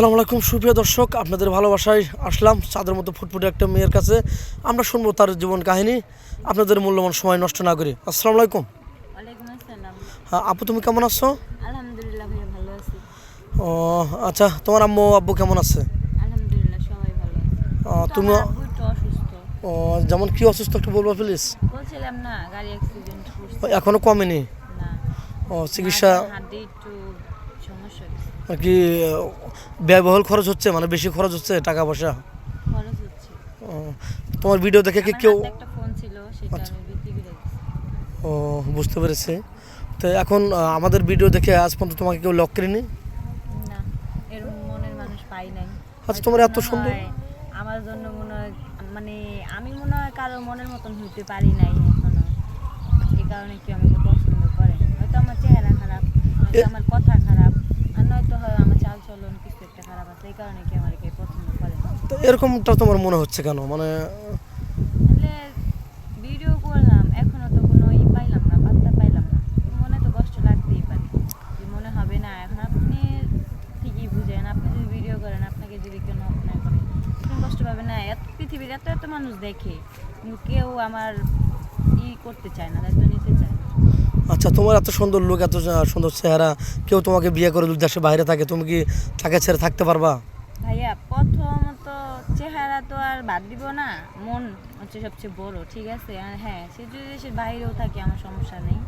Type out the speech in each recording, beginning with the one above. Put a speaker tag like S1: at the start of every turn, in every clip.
S1: আসসালামু আলাইকুম সুপ্রিয় দর্শক আপনাদের ভালোবাসায় আসলাম চাঁদের মতো ফুটফুটে একটা মেয়ের কাছে। আমরা শুনব তার জীবন কাহিনী আপনাদের মূল্যবান সময় নষ্ট না করি। আসসালামু আলাইকুম। হ্যাঁ, আপু তুমি কেমন আছো? ও আচ্ছা তোমার আম্মু আব্বু কেমন আছে? তুমি ও, যেমন কি অসুস্থ একটু বলব প্লিজ এখনও কমেনি? ও চিকিৎসা কি? ব্যয়বহুল খরচ হচ্ছে? মানে বেশি খরচ হচ্ছে টাকা পয়সা? তোমার ভিডিও দেখে কি কেউ
S2: একটা ফোন ছিল সেটা
S1: আচ্ছা। ও বুঝতে পেরেছি। তো এখন আমাদের ভিডিও দেখে আজ পর্যন্ত তোমাকে কেউ লক করেনি?
S2: না এরকম মনের মানুষ পাই নাই।
S1: আচ্ছা, তোমার এত সুন্দর-
S2: আমার জন্য মনে হয় মানে আমি মনে হয় কারও মনের মতন হইতে পারি নাই এখনও। এই কারণে কেউ আমাকে পছন্দ করে হয়তো আমার চেহারা খারাপ আমার কথা খারাপ আর নয়তো হয় আমার চাল চলন কিছু এই কারণে কেউ আমার কেউ পছন্দ করে না
S1: তো এরকমটা তোমার মনে হচ্ছে কেন? মানে
S2: ভিডিও করলাম এখনও তো কোনো ই পাইলাম না পাত্তা পাইলাম না। মনে তো কষ্ট লাগতেই পারে যে মনে হবে না এখন আপনি ঠিকই বুঝেন আপনি যদি ভিডিও করেন আপনাকে যদি কেউ নক না করে আপনি কষ্ট পাবেন না। এত পৃথিবীর এত এত মানুষ দেখে কিন্তু কেউ আমার ই করতে চায় না না
S1: আচ্ছা তোমার এত সুন্দর লোক এত সুন্দর চেহারা কেউ তোমাকে বিয়ে করে দেশে বাইরে থাকে তুমি কি তাকে ছেড়ে থাকতে পারবা?
S2: ভাইয়া প্রথমত চেহারা তো আর বাদ দিব না মন হচ্ছে সবচেয়ে বড় ঠিক আছে? আর হ্যাঁ সে যদি দেশের বাইরেও থাকে আমার সমস্যা নেই।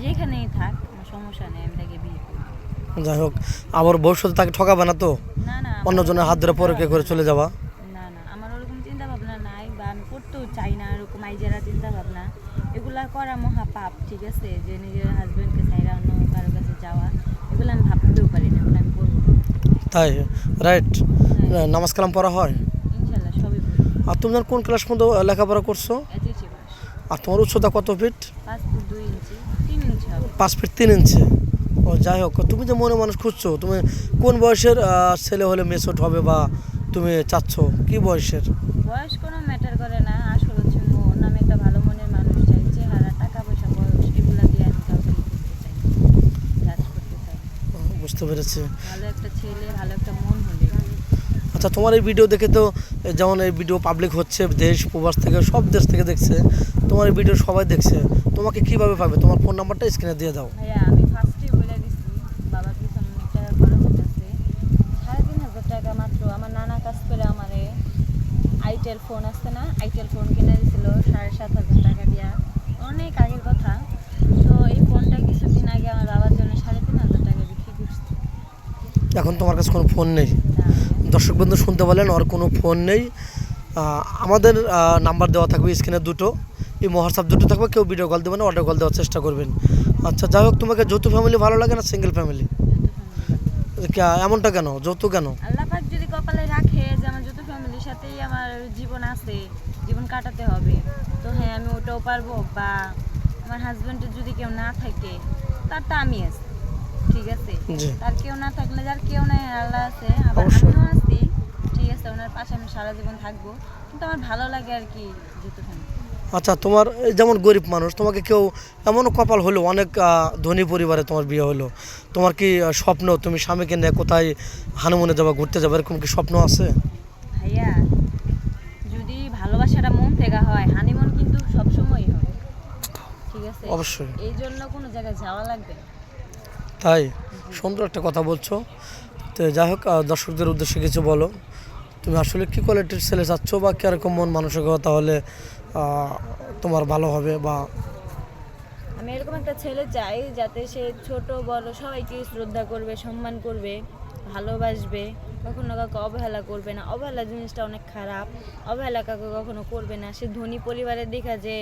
S2: যেখানেই থাক আমার সমস্যা নেই আমি তাকে বিয়ে করি
S1: যাই হোক আবার ভবিষ্যতে তাকে ঠকাবে না তো?
S2: না না আমার
S1: অন্যজনের হাত ধরে পরে কে করে চলে যাবা?
S2: না না আমার ওরকম চিন্তা ভাবনা নাই বা আমি করতেও চাই না এরকম আইজারা চিন্তা ভাবনা এগুলা করা মহা পাপ ঠিক আছে? যে নিজের হাজবেন্ডকে ছাইরা অন্য কারও কাছে যাওয়া এগুলো আমি ভাবতেও পারি না এগুলো আমি করব।
S1: তাই? রাইট
S2: হ্যাঁ,
S1: নামাজ কালাম পড়া হয়?
S2: ইনশাল্লাহ সবই
S1: আর তুমি কোন ক্লাস পর্যন্ত লেখাপড়া করছ? আর তোমার উচ্চতা কত ফিট
S2: পাঁচ ফিট তিন ইঞ্চি
S1: ও যাই হোক তুমি যে মনে মানুষ খুঁজছো তুমি কোন বয়সের ছেলে হলে মেসট হবে বা তুমি চাচ্ছ? কি বয়সের?
S2: বয়স কোনো ম্যাটার করে না আসল হচ্ছে মন আমি একটা ভালো মনের মানুষ চাই চেহারা টাকা পয়সা বয়স এগুলা দিয়ে আমি কাউকে ই করতে চাই জাজ করতে চাই
S1: ও, বুঝতে পেরেছি।
S2: ভালো একটা ছেলে ভালো একটা মন হলে।
S1: আচ্ছা তোমার এই ভিডিও দেখে তো যেমন এই ভিডিও পাবলিক হচ্ছে দেশ প্রবাস থেকে সব দেশ থেকে দেখছে তোমার এই ভিডিও সবাই দেখছে। তোমাকে কীভাবে পাবে? তোমার ফোন নাম্বারটা স্ক্রিনে দিয়ে দাও।
S2: ভাইয়া আমি ফার্স্টে বলে দিছি বাবার পিছনে অনেক টাকা খরচ হতেছে সাড়ে তিন হাজার টাকা মাত্র আমার নানা কাজ করে আমারে আইটেল ফোন আসছে না আইটেল ফোন কিনে দিছিল সাড়ে সাত হাজার টাকা দিয়া। অনেক আগের কথা। তো এই ফোনটা কিছুদিন আগে আমার বাবার জন্য সাড়ে তিন হাজার টাকা বিক্রি করছে
S1: এখন তোমার কাছে কোনো ফোন নেই।
S2: না,
S1: দর্শক বন্ধু শুনতে বলেন ওর কোনো ফোন নেই। আমাদের নাম্বার দেওয়া থাকবে স্ক্রিনে দুটো। এই হোয়াটসঅ্যাপ দুটো থাকবে কেউ ভিডিও কল দেবেন অডিও কল দেওয়ার চেষ্টা করবেন। আচ্ছা যাই হোক তোমাকে যৌথ ফ্যামিলি ভালো লাগে না সিঙ্গেল ফ্যামিলি এমনটা কেন? যৌথ কেন?
S2: যদি কপালে রাখে যে আমার যত ফ্যামিলির সাথেই আমার জীবন আছে জীবন কাটাতে হবে তো হ্যাঁ আমি ওটাও পারব। বা আমার হাজবেন্ডের যদি কেউ না থাকে তার তো আমি আছি। ঠিক আছে? তার কেউ না থাকলে যার কেউ নাই আল্লাহ আছে। আবার। আমিও আছি। ঠিক আছে ওনার পাশে আমি সারা জীবন থাকব। কিন্তু আমার ভালো লাগে আর কি যত ফ্যামিলি
S1: আচ্ছা তোমার যেমন গরিব মানুষ তোমাকে কেউ এমনও কপাল হলো অনেক ধনী পরিবারে তোমার বিয়ে হলো। তোমার কি স্বপ্ন তুমি স্বামীকে নিয়ে কোথায় হানুমনে যাবা ঘুরতে যাবে এরকম কি স্বপ্ন আছে?
S2: ভাইয়া যদি ভালোবাসাটা মন থেকে হয় হানিমুন কিন্তু সবসময়ই হবে ঠিক আছে?
S1: অবশ্যই।
S2: এই জন্য কোনো জায়গায় যাওয়া লাগবে।
S1: তাই সুন্দর একটা কথা বলছো। তো যাই হোক দর্শকদের উদ্দেশ্যে কিছু বলো। তুমি আসলে কী কোয়ালিটির ছেলে চাচ্ছ বা কীরকম মন মানসিকতা হলে তোমার ভালো হবে বা
S2: আমি এরকম একটা ছেলে চাই যাতে সে ছোট, বড় সবাইকে শ্রদ্ধা করবে, সম্মান করবে, ভালোবাসবে। কখনো কাউকে অবহেলা করবে না। অবহেলা জিনিসটা অনেক খারাপ। অবহেলা কাউকে কখনো করবে না। সে ধনী পরিবারের দেখা যে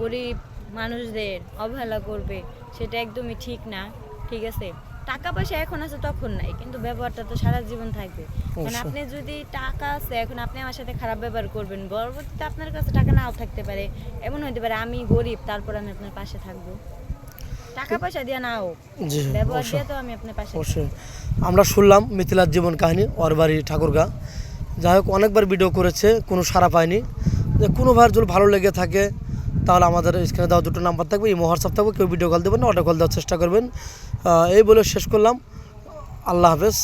S2: গরিব মানুষদের অবহেলা করবে, সেটা একদমই ঠিক না। ঠিক আছে টাকা পয়সা এখন আছে তখন নাই কিন্তু ব্যবহারটা তো সারা জীবন থাকবে। কারণ আপনি যদি টাকা আছে এখন আপনি আমার সাথে খারাপ ব্যবহার করবেন পরবর্তীতে আপনার কাছে টাকা নাও থাকতে পারে এমন হতে পারে আমি গরিব তারপর আমি আপনার পাশে থাকব। টাকা পয়সা দিয়ে নাও
S1: জি
S2: ব্যবহার দিয়ে তো আমি আপনার পাশে
S1: অবশ্যই। আমরা শুনলাম মিথিলার জীবন কাহিনী ওর বাড়ি ঠাকুরগা। যাই হোক অনেকবার ভিডিও করেছে কোনো সাড়া পায়নি। যে কোনো ভাইয়ের যদি ভালো লেগে থাকে তাহলে আমাদের স্ক্রিনে দেওয়া দুটো নাম্বার থাকবে, এই হোয়াটসঅ্যাপ থাকবে, কেউ ভিডিও কল দেবেন অটো কল দেওয়ার চেষ্টা করবেন। এই বলে শেষ করলাম। আল্লাহ হাফেজ।